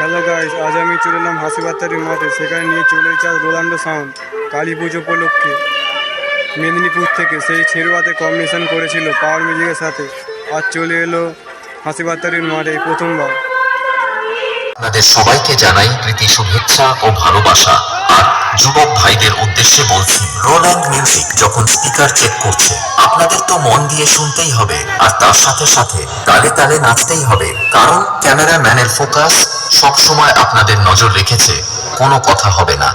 Hello guys আজ আমি চলে এলাম হাসিবাত্তারি মাঠে। সেখানে নিয়ে চলে আজ রোলান্ডো সাউন্ড, কালী পুজো উপলক্ষে। মেদিনীপুর থেকে সেই ছেড়ুয়াতে কম্বিনেশন করেছিল পাওয়ার মিউজিকের সাথে। আজ চলে এলো হাসিবাত্তারির মাঠে প্রথমবার। আপনাদের সবাইকে জানাই প্রীতি, শুভেচ্ছা ও ভালোবাসা। আর যুবক ভাইদের উদ্দেশ্যে বলছি রোল্যান্ড মিউজিক যখন স্পিকার চেক করছে, আপনাদের তো মন দিয়ে শুনতেই হবে। আর তার সাথে সাথে তালে তালে নাচতেই হবে। কারণ ক্যামেরাম্যানের ফোকাস সবসময় আপনাদের নজর রেখেছে কোনো কথা হবে না।